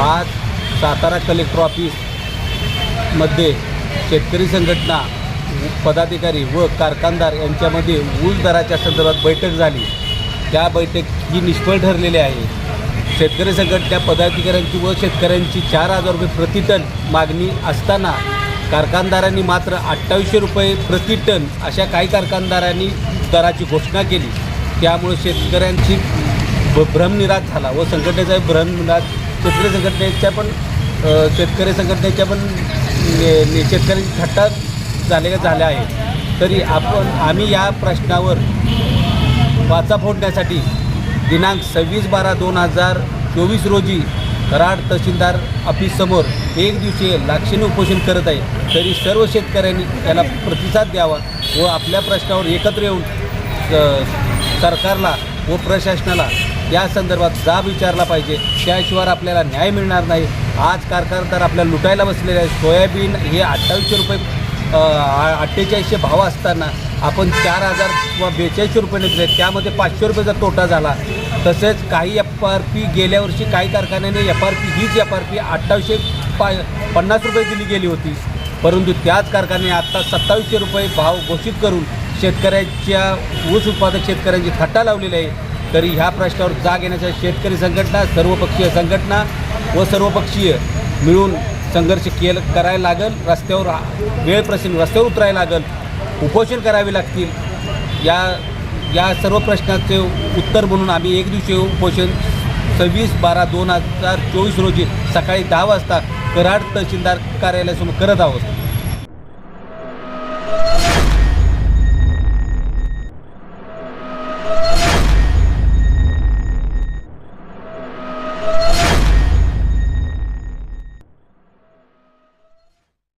आज सातारा कलेक्टर ऑफिसमध्ये शेतकरी संघटना पदाधिकारी व कारखानदार यांच्यामध्ये ऊस दराच्या संदर्भात बैठक झाली. त्या बैठक ही निष्फळ ठरलेली आहे. शेतकरी संघटना पदाधिकाऱ्यांची व शेतकऱ्यांची चार हजार रुपये प्रतिटन मागणी असताना कारखानदारांनी मात्र अठ्ठावीसशे रुपये प्रति टन अशा काही कारखानदारांनी दराची घोषणा केली. त्यामुळे शेतकऱ्यांची भ भ्रमनिराश झाला व संघटनेचा भ्रमनिराश शेतकरी संघटनेच्या पण शेतकरी संघटनेच्या पण ने- शेतकऱ्यांची थट्टा झालेल्या झाल्या आहेत. तरी आपण आम्ही या प्रश्नावर वाचा फोडण्यासाठी दिनांक सव्वीस बारा दोन हजार चोवीस रोजी कराड तहसीलदार ऑफिससमोर एक दिवसीय लाक्षणिक उपोषण करत आहे. तरी सर्व शेतकऱ्यांनी त्याला प्रतिसाद द्यावा व आपल्या प्रश्नावर एकत्र येऊन सरकारला व प्रशासनाला या संदर्भात जाब विचारला पाहिजे. त्याशिवाय आपल्याला न्याय मिळणार नाही. आज कारखानदार आपल्या लुटायला बसलेले आहेत. सोयाबीन हे अठ्ठावीसशे रुपये अठ्ठेचाळीसशे भाव असताना आपण चार हजार किंवा बेचाळीसशे रुपये निघले त्यामध्ये पाचशे रुपयाचा तोटा झाला तसेच काही एफ आर पी गेल्या वर्षी काही कारखान्याने एफ आर पी हीच एफ आर पी अठ्ठावीसशे पा पन्नास रुपये दिली गेली होती. परंतु त्याच कारखान्याने आत्ता सत्तावीसशे रुपये भाव घोषित करून शेतकऱ्यांच्या ऊस उत्पादक शेतकऱ्यांची थट्टा लावलेली आहे. तरी ह्या प्रश्नावर जाग येण्याच्या शेतकरी संघटना सर्वपक्षीय संघटना व सर्वपक्षीय मिळून संघर्ष केलं करायला लागेल. रस्त्यावर वेळ प्रसंग रस्त्यावर उतरायला लागेल. उपोषण करावे लागतील. या या सर्व प्रश्नाचे उत्तर म्हणून आम्ही एक दिवशी उपोषण सव्वीस बारा दोन हजार चोवीस रोजी सकाळी दहा वाजता कराड तहसीलदार कार्यालयासमोर करत आहोत.